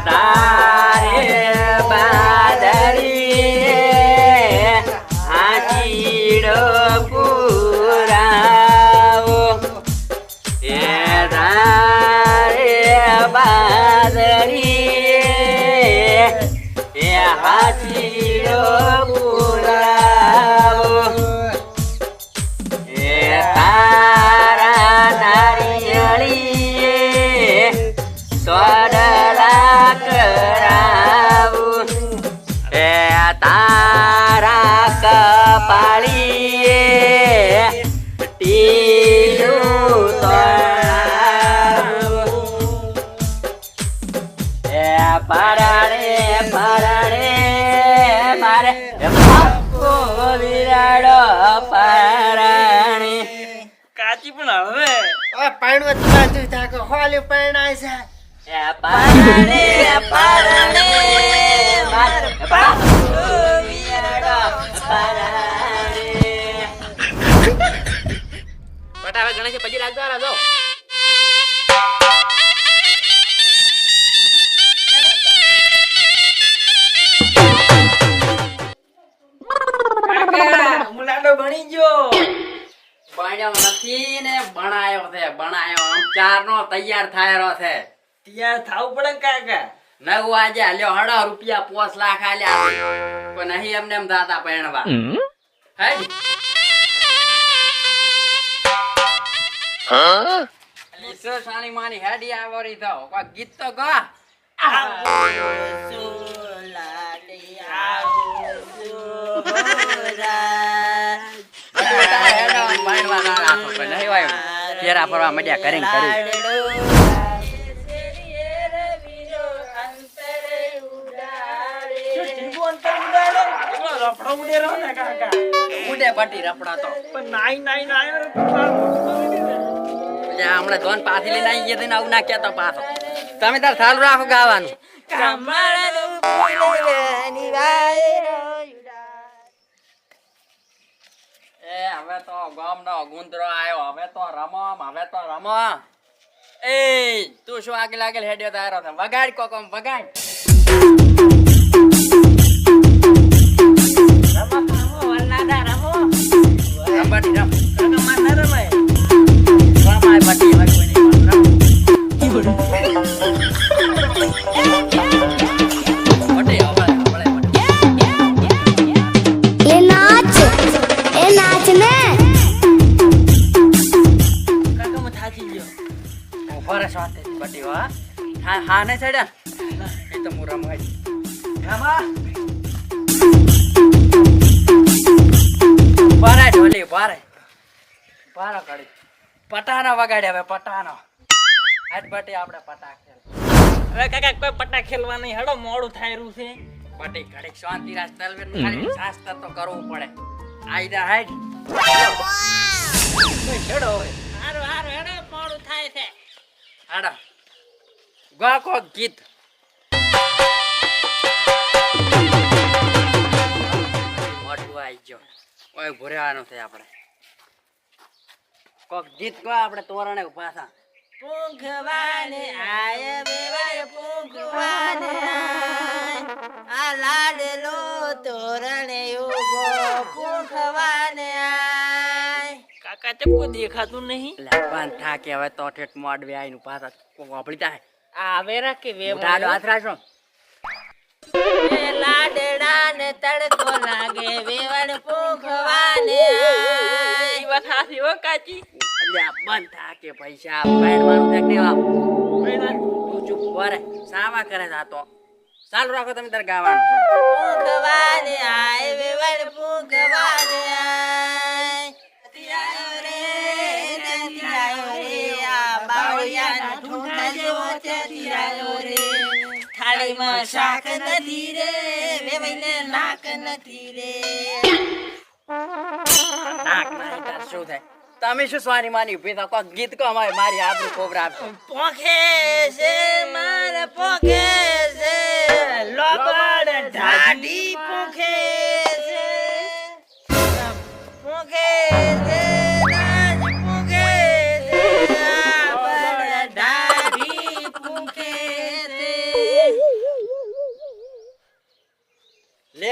તારે પરાણે પરાણે મારે. વિરાડો પરાણે. કાચી પણ હવે પાણવા બાજુ થાકો હોલી પરણાય છે એ પરાણે પરાણે મારે. વિરાડો પરાણે. બટાવે ગણેશ પછી રાખજો રાજો ભણ્યો બનાયો છે બનાયો આમ ચારનો તૈયાર થાયરો છે. તૈયાર થાવું પડે કાકા નવ આજે હાલ્યો હડો રૂપિયા પોસ લાખ આલ્યા કોઈ નહીં એમને એમ દાદા પહેણવા. હે? લીસો સાની માની હેડી આવરી તો. કોઈ ગીત તો ગા. ફેરા ફરવા મજા કરીને કરી ને ઉડે બટી રપડા તો પણ નાઈ નાઈ નાઈ એટલે હમણાં ધોન પાછી લઈને આવી ગયા આવું ના કહેતો પાછો તમે તાર સારું રાખો ગાવાનું એ હવે તો ગામનો ગુંદરો આવ્યો હવે તો રમો હવે તો રમો એ, તું શું આગળ આગળ હેડ્યો તારો વગાડ કોકમ વગાડ. રમો બટી રમ. રમાય બટી હવે કોઈ પારે પારે કડી પટાનો વગાડે હવે પટાનો. આજ આપણે પટા ખેલ હવે કાકા કોઈ પટા ખેલવા નહીં. હેડો મોડું થાય રહ્યું છે. બટી ઘડીક શાંતિ રાજ તલવેર ખાલી શાસ્ત્ર તો કરવું પડે. આઈદા હાઈટ. હેડો હવે. હારું હારું હેડો મોડું થાય છે. હાડા. ગા કો ગીત. મોટું આઈ ગયો. ઓય ભૂરેવાનું છે આપણે. કોક ગીત કો આપણે તોરણે પાછા. પૂંખવાને આય બેવાય પૂંખવાને આ લાડલો તોરણે ઉગો પૂંખવાને આય. કાકા તે કોઈ દેખાતું નહીં? લાપાન થા કે હવે તો ઠેઠ મોડવે આઈને પાછા કોક આપડી તા. આવે રાખે ઉઠાડો હાથ રાખો લાડડાને તડકો લાગે વેવણ પૂંખવાને આય. વાત હાથી હો કાચી અલ્યા બંધ થા કે પૈસા બેડવાનું દેખ ને બાપ આપ તું ચૂપ વરે સાવા કરે જાતો ચાલ રાખો તમે તાર ગાવાનું. પૂંખવાને આય વેવણ પૂંખવાને આય. થાળીમાં શાક નથી રે વેવાઈને નાક નથી રે. નાક નાક શું થાય? તમે શું સ્વાની માની ઊભી થાકો? ગીત કો અમારે મારી આબરૂ કોબરા આપજો. પોખે છે મારે પોખે છે લોબડ ઢાડી પોખે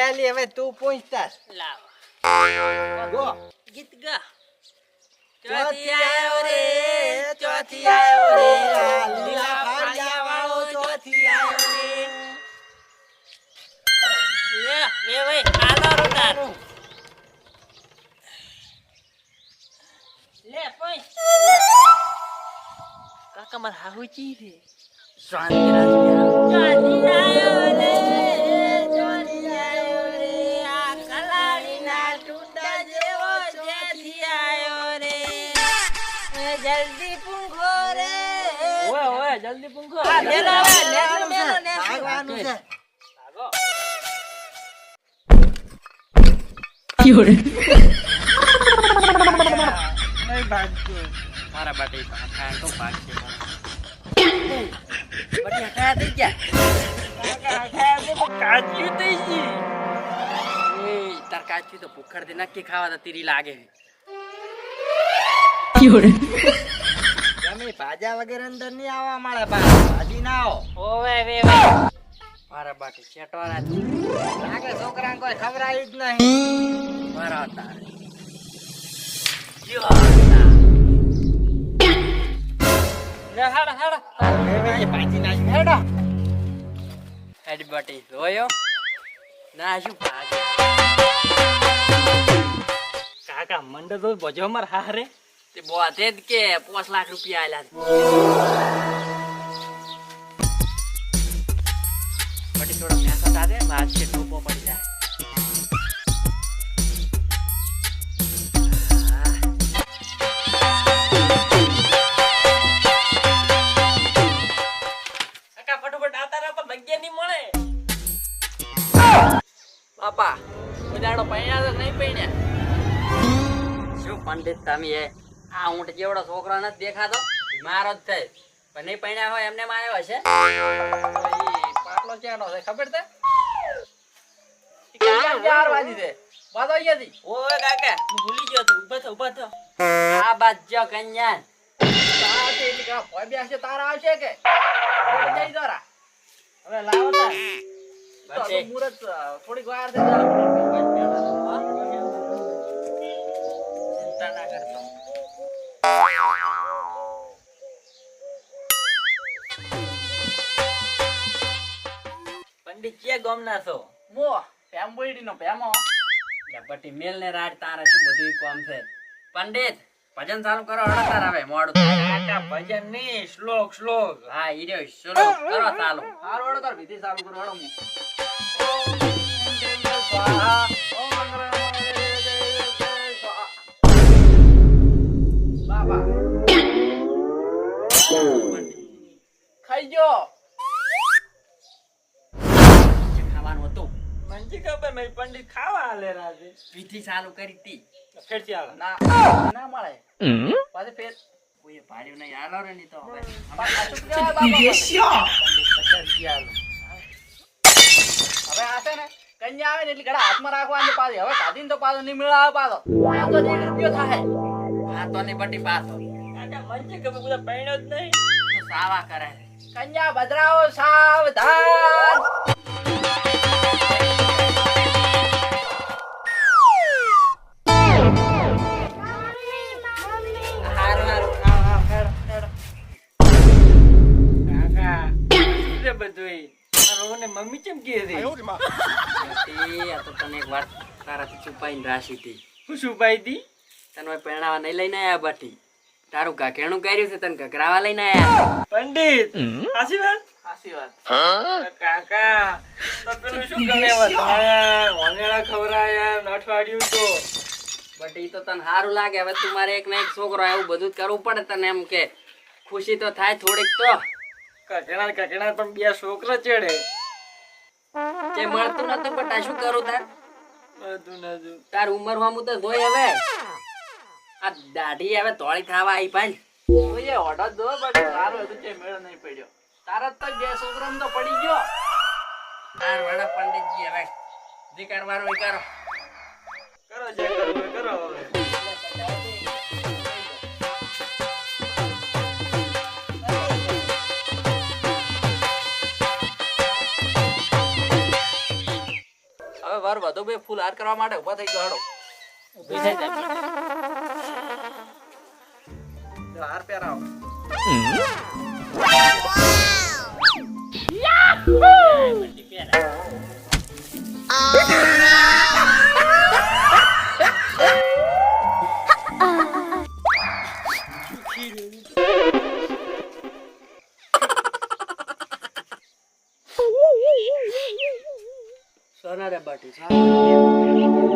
લે લે હવે તું પૂછતા લાવ ગો ગીત ગા ચોથી આયો રે ચોથી આયો રે લીલા ફાળિયા વાળો ચોથી આયો રે લે લે ભાઈ આલો રોતાર લે પોઈ કાકા માર હાહુચી રે શાંતિ રાખ ચોથી આયો રે જલ્દી પૂંખો. આ મેલો હવે નેસો મેલો નેસો ભાગવાનું છે ભાગો. નહીં ભાગતું મારા બાટે ખાય તો ભાગ છે. બટી હટાયા થઈ ગયા? કાચ્યું થઈ ગઈ. એ તાર કાચી તો ભૂખડથી નક્કી ખાવા તો તીરી લાગે. તમે ભાજા વગર અંદર નહીં આવવા મળે બા ભાજી ના આવો. ઓવે વે વે મારા બાકી ચેટવાના લાગે છોકરા કોઈ ખવડાવી જ નહીં. મારા તારે. ભાજી રોયો ના શું કાકા મંડ તો બજો માર હારે. તે બોધે જ કે પાંચ લાખ રૂપિયા આલ્યા છે. બટી થોડા પૈસા તારે બાદ છે ટોપો પડી જાય. પણ બાપા પૈણ્યા તો નહીં પૈણ્યા. શું પંડિત તમે એ આ ઊંટ જેવડો છોકરો નથી દેખાતો મારો જ થાય પણ નહીં પૈણ્યા હોય એમને માર્યો હશે. પાટલો ક્યાંનો છે ખબર છે? ચાર વાગી છે. બાદ અહીંયાથી ઓય કાકા હું ભૂલી ગયો તો ઊભા થો ઊભા થો. આ બાદ જો કન્યા. તારા છે એટલે કા ભોય બેસશે તારા આવશે કે? જઈ જરા હવે લાવો તાર. બચે. મુરત થોડીક વાર પંડિત ગમ ગામના છો? મો પેમ બોઈડી નો પેમો લપટી મેલ ને રાડ તારા શું બધું કોમ છે? પંડિત ભજન ચાલુ કરો હળો તાર હવે મોડું આટા ભજનની શ્લોક શ્લોક. હા ઈ રહ્યો ચલો કરો ચાલુ. હારું હળો તાર વિધિ ચાલુ કરો હળો હું સ્વાહા જય બાબા હાલે રાજે વિધિ ચાલુ કરી તી. ફેરથી આવે ના. ના મળે. પાછે ફેર. કોઈ ભાડ્યું નહીં. હાલો રે ની તો હવે. હવે આ છે ને કન્યા આવે ને એટલે ઘડા હાથમાં રાખવાની પાછી. હવે કાઢીને તો પાછો નહીં મેળાવે પાછો. આમ તો એક રૂપિયો થાય હા તો ની બટી પાછો. મને કે બધા પૈણો જ નહીં. સાવા કરે. કન્યા ભદ્રાઓ સાવધાન. વાત તારાથી છુપાઈને રાશી હતી હું શું પાઈ દી તને હવે પરણાવા નહીં લઈને આવ્યા બટી. તારું ઘકેણું કર્યું છે તને ઘકરાવા લઈને આવ્યા પંડિત સાચી વાત? સાચી વાત. કાકા તો પેલું શું કરે વધાયા? ઓનેડા ખવરાયા નઠવાડ્યું તો. બટ ઈ તો તને સારું લાગે. હવે તું મારે એક ને એક છોકરો એવું બધું જ કરવું પડે તને એમ કે ખુશી તો થાય થોડીક તો. કકડા કચડા પણ બે છોકરા ચડે. જે મળતું નતું બટા શું કરું તાર? તાર ઉંમર મુ તો જોઈ હવે. આ દાઢી હવે તોળી ખાવા આવી ભાઈ. જોઈએ ઓડો દો બટ સારું તો જે મેળ નહીં પડ્યો. તારા તો બે છોકરા તો પડી ગયો. તાર વડા પંડિતજી હવે જે મારો એ કરો. કરો જે કરો કરો હવે. વર વધુ બે ફૂલ હાર કરવા માટે ઊભા થઈ ગયો હડો ઊભી થઈ જાય હાર પહેરાવો. રે બાટી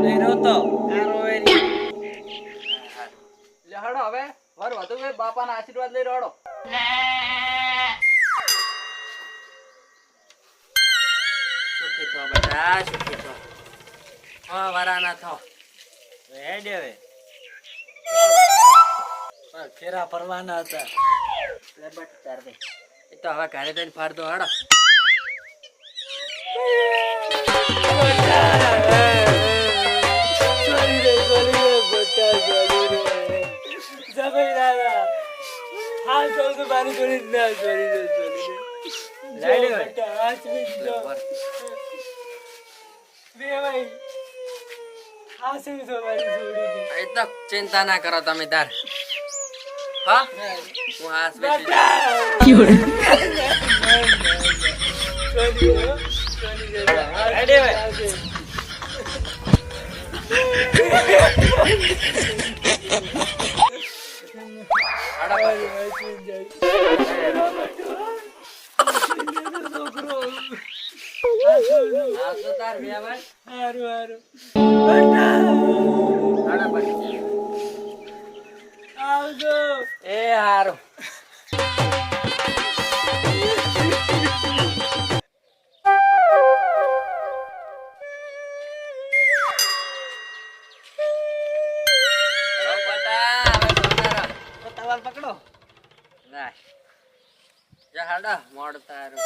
નહીં રોતો લે હડો હવે. વર વધુ બે બાપાના આશીર્વાદ લઈ રડો સુખી થો બેટા સુખી થો. હા વરાના થો. ફેરા ફરવાના હતા. એ તો હવે ઘરે જઈને ફાડ દો હડો. ચિંતા ના કરો તમે તાર હા હું હાસ એ હારું. જા હાડા, મોડ તારું.